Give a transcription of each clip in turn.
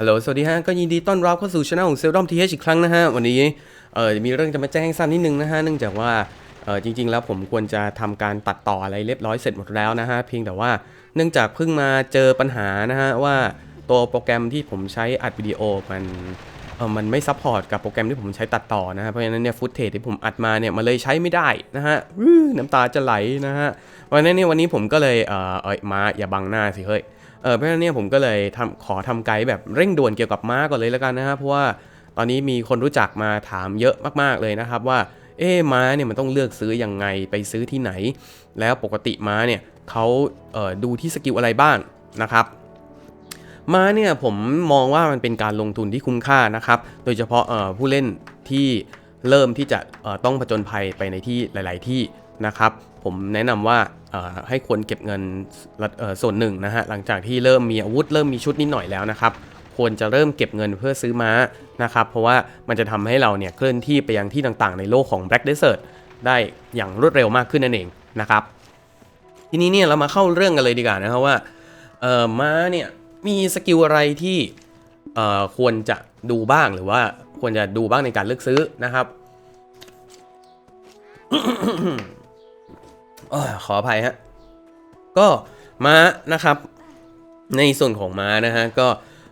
ฮัลโหล สวัสดีฮะ ก็ยินดีต้อนรับเข้าสู่ช่องของเซลดอมทีเอีกครั้งนะฮะ วันนี้ เออมีเรื่องจะมาแจ้งให้ทราบนิดนึงนะฮะ เนื่องจากว่า เออจริง ๆ แล้วผมควรจะทำการตัดต่ออะไรเรียบร้อยเสร็จหมดแล้วนะฮะ เพียงแต่ว่า เนื่องจากเพิ่งมาเจอปัญหานะฮะว่าตัวโปรแกรมที่ผมใช้อัดวิดีโอมัน เออมันไม่ซัพพอร์ตกับโปรแกรมที่ผมใช้ตัดต่อนะฮะ เพราะฉะนั้นเนี่ยฟุตเทจที่ผมอัดมาเนี่ยมันเลยใช้ไม่ได้นะฮะน้ำตาจะไหลนะฮะ วันนั้เนี่ยวันนี้ผมก็เลย เออเอยมาอย่าบังหน้าสิเฮ้ย เออเพราะฉะนั้นเนี่ยผมก็เลยทำขอทำไกด์แบบเร่งด่วนเกี่ยวกับม้าก่อนเลยแล้วกันนะฮะเพราะว่าตอนนี้มีคนรู้จักมาถามเยอะมากๆเลยนะครับว่าเอ๊ม้าเนี่ยมันต้องเลือกซื้อยังไงไปซื้อที่ไหน แล้วปกติม้าเนี่ยเขาเดูที่สกิลอะไรบ้างนะครับม้าเนี่ยผมมองว่ามันเป็นการลงทุนที่คุ้มค่านะครับ โดยเฉพาะผู้เล่นที่เริ่มที่จะต้องผจญภัยไปในที่หลาย ๆ ที่ นะครับ ผมแนะนำว่าให้ควรเก็บเงินส่วนหนึ่งนะฮะหลังจากที่เริ่มมีอาวุธเริ่มมีชุดนิดหน่อยแล้วนะครับควรจะเริ่มเก็บเงินเพื่อซื้อม้านะครับเพราะว่ามันจะทำให้เราเนี่ยเคลื่อนที่ไปยังที่ต่างๆ ในโลกของ Black Desert ได้อย่างรวดเร็วมากขึ้นนั่นเองนะครับ ทีนี้เนี่ยเรามาเข้าเรื่องกันเลยดีกว่านะครับว่าม้าเนี่ยมีสกิลอะไรที่ควรจะดูบ้างหรือว่าควรจะดูบ้างในการเลือกซื้อนะครับ ขออภัยฮะ ก็ม้านะครับ ในส่วนของม้านะฮะก็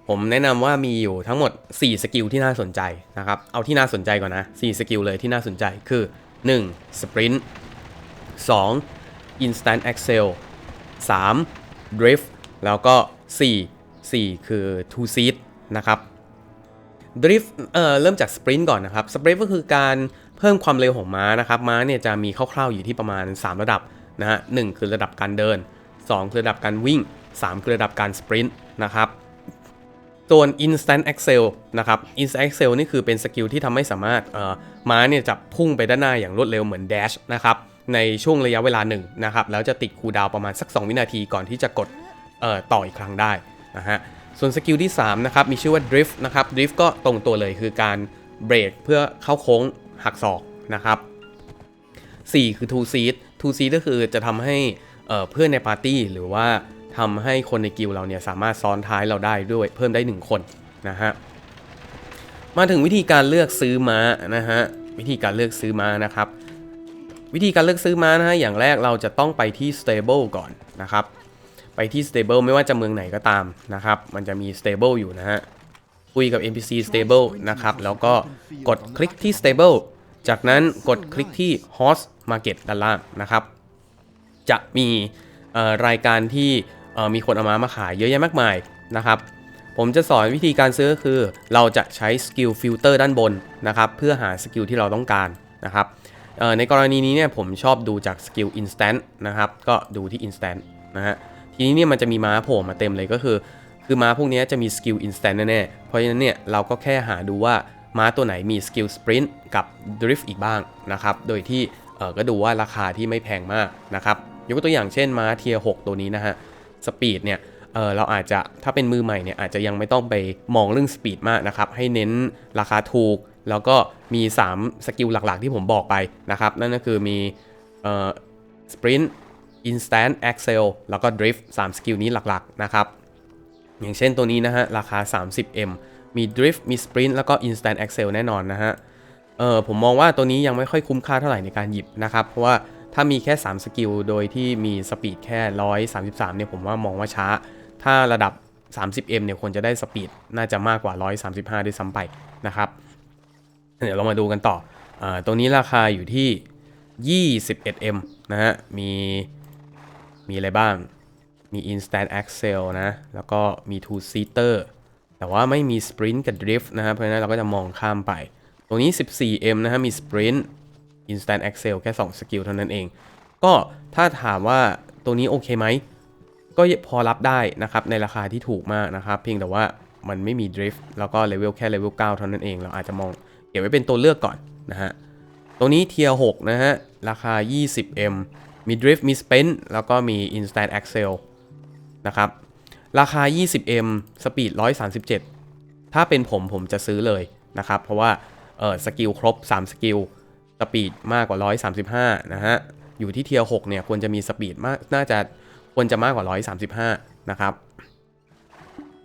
ผมแนะนำว่ามีอยู่ทั้งหมด 4 สกิลที่น่าสนใจนะครับ เอาที่น่าสนใจก่อนนะ 4 สกิลเลยที่น่าสนใจคือ 1. Sprint 2. Instant Accel 3. Drift แล้วก็ 4 4 คือ Two Seat นะครับ Drift เอ่อเริ่มจาก Sprint ก่อนนะครับ Sprint ก็คือการ เพิ่มความเร็วของม้านะครับม้าเนี่ยจะมีคร่าวๆอยู่ที่ประมาณ 3 ระดับนะฮะหคือระดับการเดิน 2 คือระดับการวิ่ง 3 คือระดับการ Sprint นะครับส่วน instant accel นะครับ instant accel นี่คือเป็นสกิลที่ทำให้สามารถเอ่อม้าเนี่ยจะพุ่งไปด้านหน้าอย่างรวดเร็วเหมือน dash นะครับในช่วงระยะเวลาหนึ่งนะครับแล้วจะติดคูดาวประมาณสัก 2 วินาทีก่อนที่จะกดเอ่อต่ออีกครั้งได้นะฮะส่วนสกิลที่3นะครับมีชื่อว่า drift นะครับ drift ก็ตรงตัวเลยคือการเบรกเพื่อเข้าโค้ง หักศอกนะครับ 4 คือ two seat two seat ก็คือจะทำให้เเพื่อนในปาร์ตี้หรือว่าทำให้คนในกิลเราเนี่ยสามารถซ้อนท้ายเราได้ด้วยเพิ่มได้ 1 คนนะฮะ มาถึงวิธีการเลือกซื้อม้านะฮะวิธีการเลือกซื้อม้านะครับ วิธีการเลือกซื้อม้านะฮะอย่างแรกเราจะต้องไปที่ stable ก่อนนะครับ ไปที่ stable ไม่ว่าจะเมืองไหนก็ตามนะครับ มันจะมี stable อยู่นะฮะ คุยกับ NPC stable นะครับ แล้วก็กดคลิกที่ stable จากนั้นกดคลิกที่ horse market ด้านล่างนะครับ จะมีรายการที่มีคนเอาม้ามาขายเยอะแยะมากมายนะครับผมจะสอนวิธีการซื้อก็คือ เราจะใช้สกิลฟิลเตอร์ด้านบนนะครับ เพื่อหาสกิลที่เราต้องการนะครับในกรณีนี้เนี่ยผมชอบดูจากสกิล instant นะครับ ก็ดูที่ instant นะฮะทีนี้เนี่ยมันจะมีม้าโผล่มาเต็มเลยก็คือ คือม้าพวกนี้จะมีสกิล instant แน่ๆเพราะฉะนั้นเนี่ยเราก็แค่หาดูว่าม้าตัวไหนมีสกิล sprint กับ drift อีกบ้างนะครับ โดยที่เออก็ดูว่าราคาที่ไม่แพงมากนะครับ ยกตัวอย่างเช่นม้าเทีย6ตัวนี้นะฮะสปีดเนี่ยเออเราอาจจะถ้าเป็นมือใหม่เนี่ยอาจจะยังไม่ต้องไปมองเรื่องสปีดมากนะครับให้เน้นราคาถูก แล้วก็มี 3 สกิลหลักๆ ที่ผมบอกไปนะครับ นั่นก็คือมีเอ่อ sprint instant accel แล้วก็ drift 3สกิลนี้หลักๆนะครับ อย่างเช่นตัวนี้นะฮะ ราคา 30M มี drift มี sprint แล้วก็ instant accel แน่นอนนะฮะ เออผมมองว่าตัวนี้ยังไม่ค่อยคุ้มค่าเท่าไหร่ในการหยิบนะครับ เพราะว่าถ้ามีแค่ 3 สกิล โดยที่มีสปีดแค่ 133 เนี่ยผมว่ามองว่าช้า ถ้าระดับ 30M เนี่ยควรจะได้สปีดน่าจะมากกว่า 135 ด้วยซ้ำไปนะครับ เดี๋ยวเรามาดูกันต่ออาตรงนี้ราคาอยู่ที่ 21M นะฮะ มี มีอะไรบ้าง มี instant accel นะ แล้วก็มี two seater แต่ว่าไม่มี sprint กับ drift นะครับ เพราะฉะนั้นเราก็จะมองข้ามไปตรงนี้ 14M นะฮะ มี sprint instant accel แค่ 2 สกิลเท่านั้นเอง ก็ถ้าถามว่าตัวนี้โอเคไหม ก็พอรับได้นะครับ ในราคาที่ถูกมากนะครับ เพียงแต่ว่ามันไม่มี drift แล้วก็เลเวลแค่เลเวล9เท่านั้นเอง เราอาจจะมองเก็บไว้เป็นตัวเลือกก่อนนะฮะตรงนี้เทียร์6นะฮะ ราคา 20M มี drift มี sprint แล้วก็มี instant accel นะครับ ราคา 20M สปีด 137 ถ้าเป็นผมผมจะซื้อเลยนะครับ เพราะว่าเออสกิลครบ 3 สกิล สปีดมากกว่า 135 นะฮะ อยู่ที่เทียร์6เนี่ยควรจะมีสปีดมาก น่าจะควรจะมากกว่า 135 นะครับ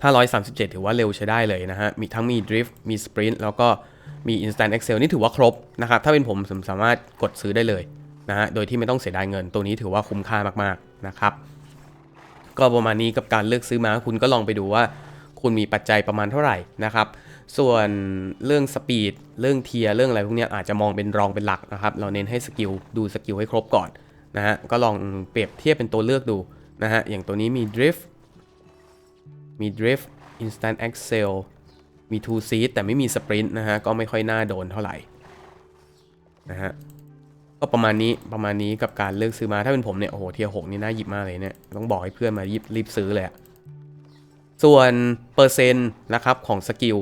ถ้า 137 ถือว่าเร็วใช้ได้เลยนะฮะ มีทั้งมี drift มี sprint แล้วก็มี instant excel นี่ถือว่าครบนะครับ ถ้าเป็นผมผมสามารถกดซื้อได้เลยนะฮะ โดยที่ไม่ต้องเสียดายเงิน ตัวนี้ถือว่าคุ้มค่ามากๆนะครับ ก็ประมาณนี้กับการเลือกซื้อมาคุณก็ลองไปดูว่า คุณมีปัจจัยประมาณเท่าไหร่นะครับ ส่วนเรื่องสปีดเรื่องเทียร์เรื่องอะไรพวกนี้อาจจะมองเป็นรองเป็นหลักนะครับเราเน้นให้สกิลดูสกิลให้ครบก่อนนะฮะก็ลองเปรียบเทียบเป็นตัวเลือกดูนะฮะอย่างตัวนี้มี drift มี drift instant excel มี two seat แต่ไม่มี sprint นะฮะก็ไม่ค่อยน่าโดนเท่าไหร่นะฮะ ก็ประมาณนี้ประมาณนี้กับการเลือกซื้อมาถ้าเป็นผมเนี่ยโอ้โหเทียหกนี่น่าหยิบมากเลยเนี่ยต้องบอกให้เพื่อนมารีบรีบซื้อเลยอะส่วนเปอร์เซ็นต์นะครับของสกิล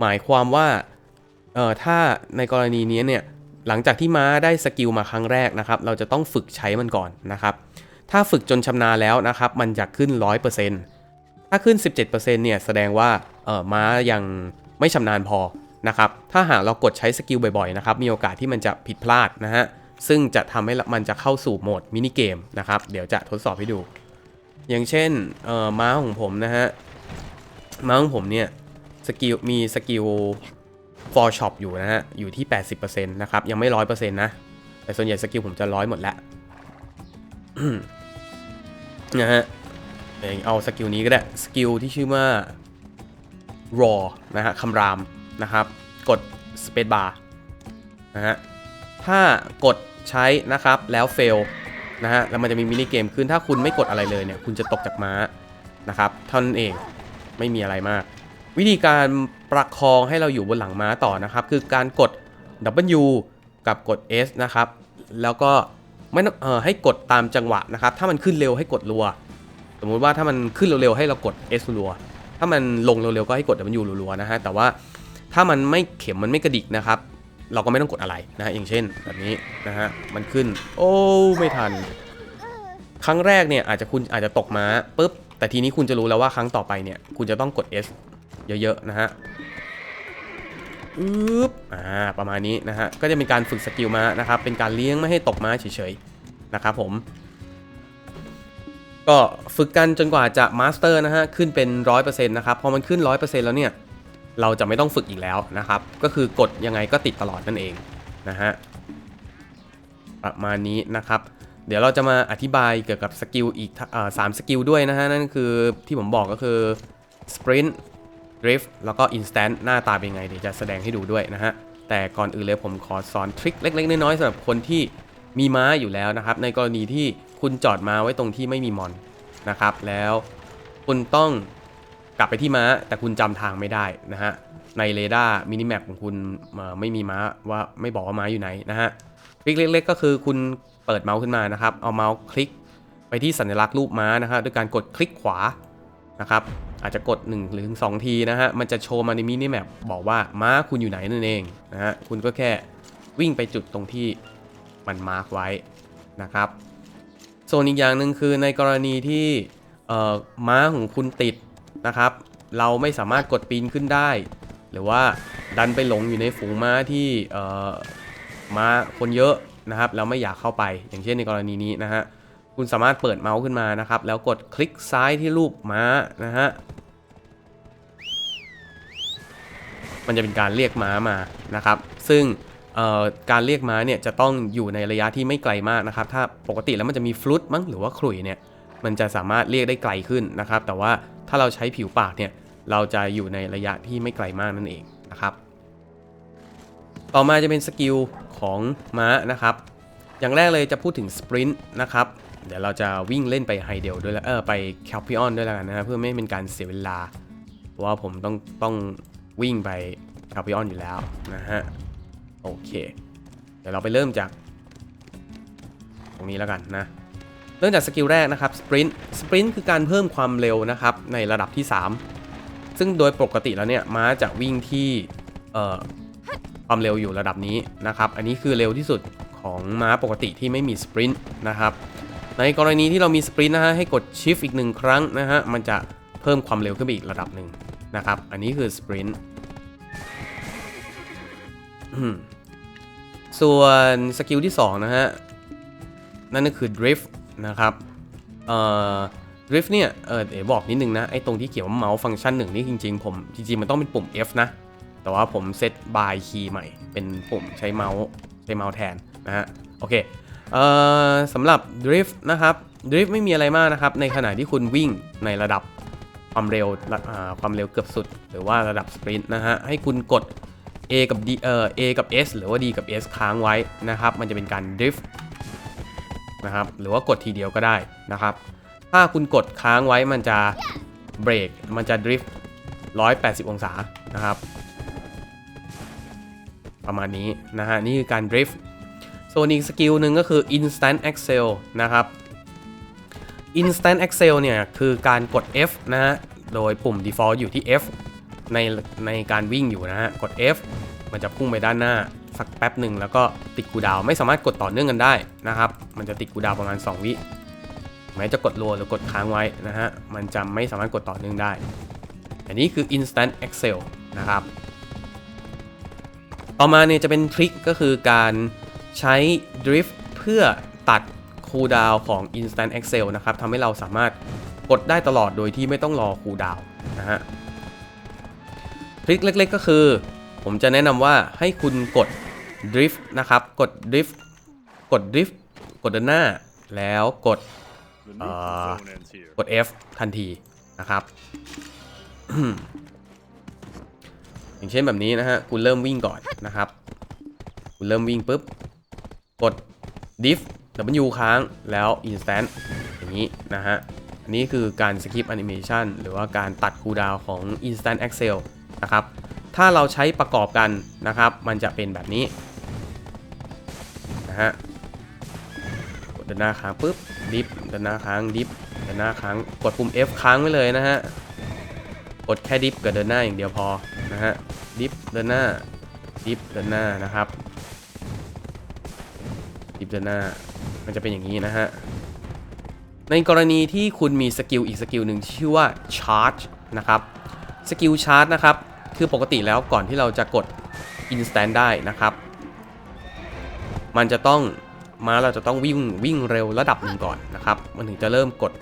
หมายความว่าเอ่อถ้าในกรณีนี้เนี่ยหลังจากที่ม้าได้สกิลมาครั้งแรกนะครับ เราจะต้องฝึกใช้มันก่อนนะครับ ถ้าฝึกจนชำนาญแล้วนะครับ มันจะขึ้น 100%ถ้าขึ้น 17%เนี่ยแสดงว่าเอ่อม้ายังไม่ชำนาญพอ นะครับ ถ้าหากเรากดใช้สกิลบ่อยๆนะครับ มีโอกาสที่มันจะผิดพลาดนะฮะ ซึ่งจะทำให้มันจะเข้าสู่โหมดมินิเกมนะครับ เดี๋ยวจะทดสอบให้ดู อย่างเช่นเอ่อม้าของผมนะฮะ ม้าของผมเนี่ยสกิลมีสกิล for shop อยู่นะฮะ อยู่ที่ 80%นะครับ ยังไม่ 100%นะ แต่ส่วนใหญ่สกิลผมจะร้อยหมดแล้วนะฮะเองเอาสกิลนี้ก็ได้ สกิลที่ชื่อว่า raw นะฮะคำราม นะครับ กด space bar นะฮะถ้ากดใช้นะครับแล้ว fail นะฮะแล้วมันจะมีมินิเกมขึ้นถ้าคุณไม่กดอะไรเลยเนี่ยคุณจะตกจากม้านะครับเท่านั้นเองไม่มีอะไรมาก วิธีการประคองให้เราอยู่บนหลังม้าต่อนะครับ คือการกด W กับกด S นะครับ แล้วก็ไม่ต้องเอ่อให้กดตามจังหวะนะครับ ถ้ามันขึ้นเร็วให้กดรัว สมมุติว่าถ้ามันขึ้นเร็วๆให้เรากด S รัว ถ้ามันลงเร็วๆก็ให้กด W รัวๆนะฮะแต่ว่า ถ้ามันไม่เข็มมันไม่กระดิกนะครับ เราก็ไม่ต้องกดอะไรนะฮะอย่างเช่นแบบนี้นะฮะมันขึ้น โอ้ไม่ทัน ครั้งแรกเนี่ยอาจจะคุณอาจจะตกม้าปุ๊บแต่ทีนี้คุณจะรู้แล้วว่าครั้งต่อไปเนี่ย คุณจะต้องกด S เยอะๆนะฮะอึ๊บอ่าประมาณนี้นะฮะก็จะเป็นการฝึกสกิลม้านะครับ เป็นการเลี้ยงไม่ให้ตกม้าเฉยๆนะครับผมก็ฝึกกันจนกว่าจะมาสเตอร์นะฮะขึ้นเป็น 100%นะครับพอมันขึ้น 100%แล้วเนี่ย เราจะไม่ต้องฝึกอีกแล้วนะครับ ก็คือกดยังไงก็ติดตลอดนั่นเองนะฮะประมาณนี้นะครับ เดี๋ยวเราจะมาอธิบายเกี่ยวกับสกิลอีกสามสกิลด้วยนะฮะ นั่นคือที่ผมบอกก็คือ Sprint Drift แล้วก็ Instant หน้าตาเป็นไง เดี๋ยวจะแสดงให้ดูด้วยนะฮะ แต่ก่อนอื่นเลยผมขอสอนทริคเล็ก ๆ น้อยๆสำหรับคนที่มีม้าอยู่แล้วนะครับ ในกรณีที่คุณจอดม้าไว้ตรงที่ไม่มีมอนนะครับ แล้วคุณต้อง กลับไปที่ม้าแต่คุณจำทางไม่ได้นะฮะในเรดาร์มินิแมปของคุณไม่มีม้าว่าไม่บอกว่าม้าอยู่ไหนนะฮะทริคเล็ก ๆ ก็คือคุณเปิดเมาส์ขึ้นมานะครับเอาเมาส์คลิกไปที่สัญลักษณ์รูปม้านะฮะด้วยการกดคลิกขวานะครับอาจจะกด 1 หรือ 2 ทีนะฮะ มันจะโชว์มาในมินิแมปบอกว่าม้าคุณอยู่ไหนนั่นเองนะฮะ คุณก็แค่วิ่งไปจุดตรงที่มันมาร์กไว้นะครับ ส่วนอีกอย่างหนึ่งคือในกรณีที่เอ่อม้าของคุณติด นะครับ เราไม่สามารถกดปีนขึ้นได้ หรือว่าดันไปหลงอยู่ในฝูงม้าที่ม้าคนเยอะนะครับแล้วไม่อยากเข้าไป อย่างเช่นในกรณีนี้นะฮะ คุณสามารถเปิดเมาส์ขึ้นมานะครับ แล้วกดคลิกซ้ายที่รูปม้านะฮะ มันจะเป็นการเรียกม้ามานะครับ ซึ่งการเรียกม้าเนี่ยจะต้องอยู่ในระยะที่ไม่ไกลมากนะครับ ถ้าปกติแล้วมันจะมีฟลุตมั้งหรือว่าขลุ่ยเนี่ย มันจะสามารถเรียกได้ไกลขึ้นนะครับ แต่ว่า ถ้าเราใช้ผิวปากเนี่ยเราจะอยู่ในระยะที่ไม่ไกลมากนั่นเองนะครับ ต่อมาจะเป็นสกิลของม้านะครับ อย่างแรกเลยจะพูดถึงสปรินต์นะครับ เดี๋ยวเราจะวิ่งเล่นไปไฮเดลด้วยแล้วเออไปแคลพิออนด้วยแล้วกันนะเพื่อไม่ให้เป็นการเสียเวลา เพราะว่าผมต้องต้องวิ่งไปแคลพิออนอยู่แล้วนะฮะโอเค เดี๋ยวเราไปเริ่มจาก ตรงนี้แล้วกันนะ ริ่มจากสกิลแรกนะครับสปรินต์สปรินต์คือการเพิ่มความเร็วนะครับในระดับที่ 3 ซึ่งโดยปกติแล้วเนี่ยม้าจะวิ่งที่ความเร็วอยู่ระดับนี้นะครับ อันนี้คือเร็วที่สุดของม้าปกติที่ไม่มีสปรินต์นะครับในกรณีที่เรามีสปรินต์นะฮะให้กด Shift อีกหนึ่งครั้งนะฮะมันจะเพิ่มความเร็วขึ้นไปอีกระดับหนึ่งนะครับ อันนี้คือสปรินต์ส่วนสกิลที่2นะฮะนั่นก็คือ Drift นะครับเอ่อ drift เนี่ยเออเดี๋ยวบอกนิดนึงนะ ไอ้ตรงที่เขียนว่าเมาส์ฟังก์ชันหนึ่งนี่จริงๆ ผมจริงๆ มันต้องเป็นปุ่ม F นะ แต่ว่าผมเซต by key ใหม่ เป็นปุ่มใช้เมาส์ใช้เมาส์แทนนะฮะ โอเคเอ่อสำหรับ drift นะครับ drift ไม่มีอะไรมากนะครับ ในขณะที่คุณวิ่งในระดับความเร็วความเร็วเกือบสุด หรือว่าระดับสปรินต์นะฮะ ให้คุณกด A กับ D เอ่อ A กับ S หรือว่า D กับ S ค้างไว้นะครับ มันจะเป็นการ drift นะครับ หรือว่ากดทีเดียวก็ได้นะครับ ถ้าคุณกดค้างไว้มันจะเบรก มันจะดริฟต์180 องศานะครับ ประมาณนี้นะฮะ นี่คือการดริฟต์ส่วนอีกสกิลหนึ่งก็คือ instant accel นะครับ instant accel เนี่ย คือการกด F นะฮะ โดยปุ่ม default อยู่ที่ F ในในการวิ่งอยู่นะฮะ กด F มันจะพุ่งไปด้านหน้า สักแป๊บหนึ่งแล้วก็ติดกูดาวไม่สามารถกดต่อเนื่องกันได้นะครับ มันจะติดกูดาวประมาณ 2 วิแม้จะกดรัวหรือกดค้างไว้นะฮะมันจะไม่สามารถกดต่อเนื่องได้ อันนี้คือ instant excel นะครับ ต่อมาเนี่ยจะเป็นทริคก็คือการใช้ drift เพื่อตัดคูลดาวของ instant excel นะครับทำให้เราสามารถกดได้ตลอดโดยที่ไม่ต้องรอคูลดาวนะฮะทริคเล็กๆก็คือ ผมจะแนะนำว่าให้คุณกด drift นะครับ กด drift กด drift กดเดินหน้า แล้วกด The Uh, neutral zone ends here. กด F ทันทีนะครับ อย่างเช่นแบบนี้นะฮะ คุณเริ่มวิ่งก่อนนะครับ คุณเริ่มวิ่งปุ๊บ กด diff W ค้างแล้ว instant อย่างนี้นะฮะ อันนี้คือการ skip animation หรือว่าการตัด cooldown ของ instant accel นะครับ ถ้าเราใช้ประกอบกันนะครับ มันจะเป็นแบบนี้นะฮะกดเดินหน้าค้างปุ๊บดิฟเดินหน้าค้างดิฟเดินหน้าค้างกดปุ่ม F ค้างไว้เลยนะฮะกดแค่ดิฟกับเดินหน้าอย่างเดียวพอนะฮะดิฟเดินหน้าดิฟเดินหน้านะครับดิฟเดินหน้ามันจะเป็นอย่างนี้นะฮะในกรณีที่คุณมีสกิลอีกสกิลหนึ่งชื่อว่า charge นะครับสกิล charge นะครับ คือปกติแล้วก่อนที่เราจะกด instant ได้นะครับ มันจะต้องม้าเราจะต้องวิ่งวิ่งเร็วระดับหนึ่งก่อนนะครับ มันถึงจะเริ่มกด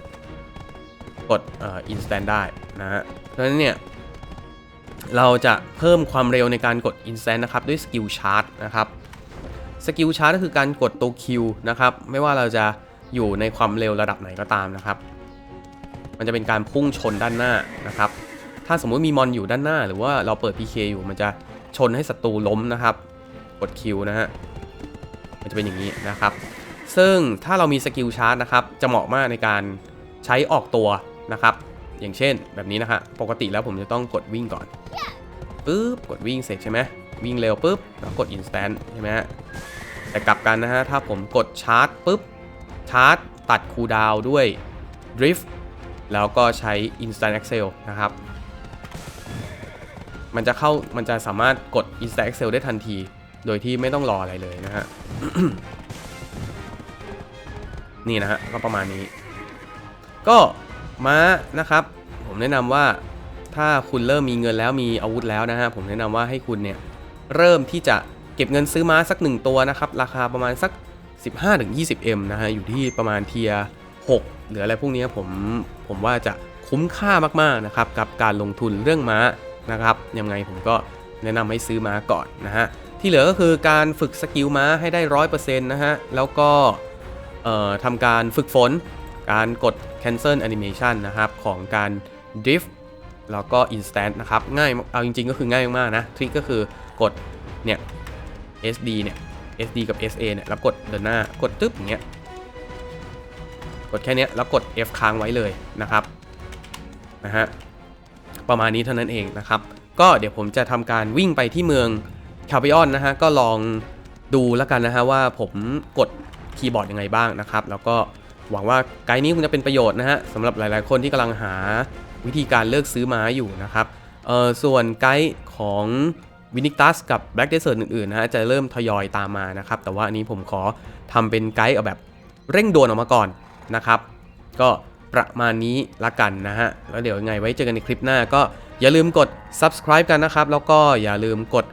กดอ่อ instant ได้นะฮะเพราะฉะนั้นเนี่ยเราจะเพิ่มความเร็วในการกด instant นะครับด้วยสกิลชาร์จนะครับสกิลชาร์จก็คือการกดตัว Q นะครับไม่ว่าเราจะอยู่ในความเร็วระดับไหนก็ตามนะครับ มันจะเป็นการพุ่งชนด้านหน้านะครับ ถ้าสมมุติมีมอนอยู่ด้านหน้า หรือว่าเราเปิด PK อยู่มันจะชนให้ศัตรูล้มนะครับ กด Q นะฮะ มันจะเป็นอย่างนี้นะครับ ซึ่งถ้าเรามีสกิลชาร์จนะครับ จะเหมาะมากในการใช้ออกตัวนะครับ อย่างเช่นแบบนี้นะฮะ ปกติแล้วผมจะต้องกดวิ่งก่อนปึ๊บ กดวิ่งเสร็จใช่ไหมวิ่งเร็วปุ๊บ แล้วกด instant ใช่ไหมฮะ แต่กลับกันนะฮะ ถ้าผมกดชาร์จปุ๊บ ชาร์จตัดคูดาวด้วย drift แล้วก็ใช้ instant accel นะครับ มันจะเข้ามันจะสามารถกด instant accel ได้ทันที โดยที่ไม่ต้องรออะไรเลยนะฮะ นี่นะฮะ ก็ประมาณนี้ ก็ม้านะครับ ผมแนะนำว่าถ้าคุณเริ่มมีเงินแล้วมีอาวุธแล้วนะฮะ ผมแนะนำว่าให้คุณเนี่ย เริ่มที่จะเก็บเงินซื้อม้าสักหนึ่งตัวนะครับ ราคาประมาณสัก 15-20M นะฮะ อยู่ที่ประมาณเทีย6หรืออะไรพวกนี้ผมผมว่าจะคุ้มค่ามากๆนะครับ กับการลงทุนเรื่องม้า นะครับยังไงผมก็แนะนำให้ซื้อม้าก่อนนะฮะที่เหลือก็คือการฝึกสกิลม้าให้ได้ร้อยเปอร์เซ็นต์นะฮะแล้วก็ทำการฝึกฝน การกด cancel animation นะครับของการ drift แล้วก็ instant นะครับง่ายเอาจริงๆก็คือง่ายมากๆนะทริคก็คือกดเนี่ย SD เนี่ย SD กับ SA เนี่ยแล้วกดเดินหน้ากดตึ๊บอย่างเงี้ยกดแค่นี้แล้วกด F ค้างไว้เลยนะครับนะฮะ ประมาณนี้เท่านั้นเองนะครับ ก็เดี๋ยวผมจะทำการวิ่งไปที่เมืองคาบิออนนะฮะ ก็ลองดูแล้วกันนะฮะว่าผมกดคีย์บอร์ดยังไงบ้างนะครับ แล้วก็หวังว่าไกด์นี้คงจะเป็นประโยชน์นะฮะสำหรับหลาย ๆ คนที่กำลังหาวิธีการเลือกซื้อม้าอยู่นะครับเออส่วนไกด์ของวินิกตัสกับ Black Desert อื่น ๆ นะฮะ จะเริ่มทยอยตามมานะครับ แต่ว่าอันนี้ผมขอทำเป็นไกด์เอาแบบเร่งด่วนออกมาก่อนนะครับ ก็ ประมาณนี้ละกันนะฮะ แล้วเดี๋ยวยังไงไว้เจอกันในคลิปหน้าก็อย่าลืมกด subscribe กันนะครับ แล้วก็อย่าลืมกด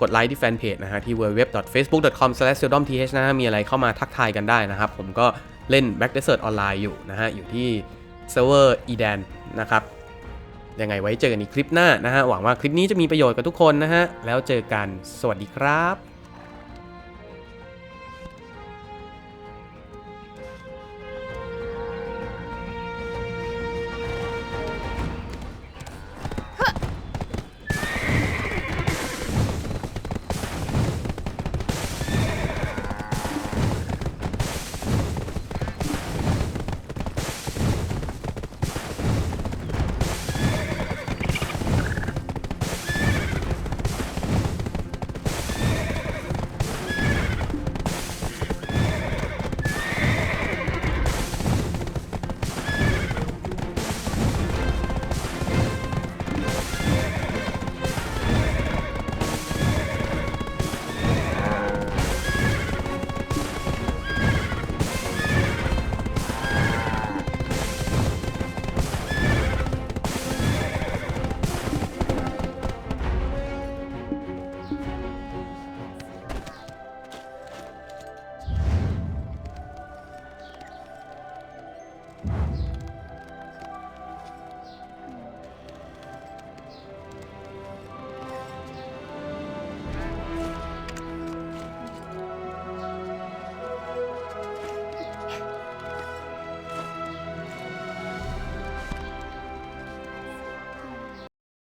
กดไลค์ที่แฟนเพจนะฮะที่ www.facebook.com/seldomth นะฮะมีอะไรเข้ามาทักทายกันได้นะครับ ผมก็เล่น Back Desert Online อยู่นะฮะ อยู่ที่เซิร์ฟเวอร์ Eden นะครับยังไงไว้เจอกันในคลิปหน้านะฮะ หวังว่าคลิปนี้จะมีประโยชน์กับทุกคนนะฮะ แล้วเจอกัน สวัสดีครับ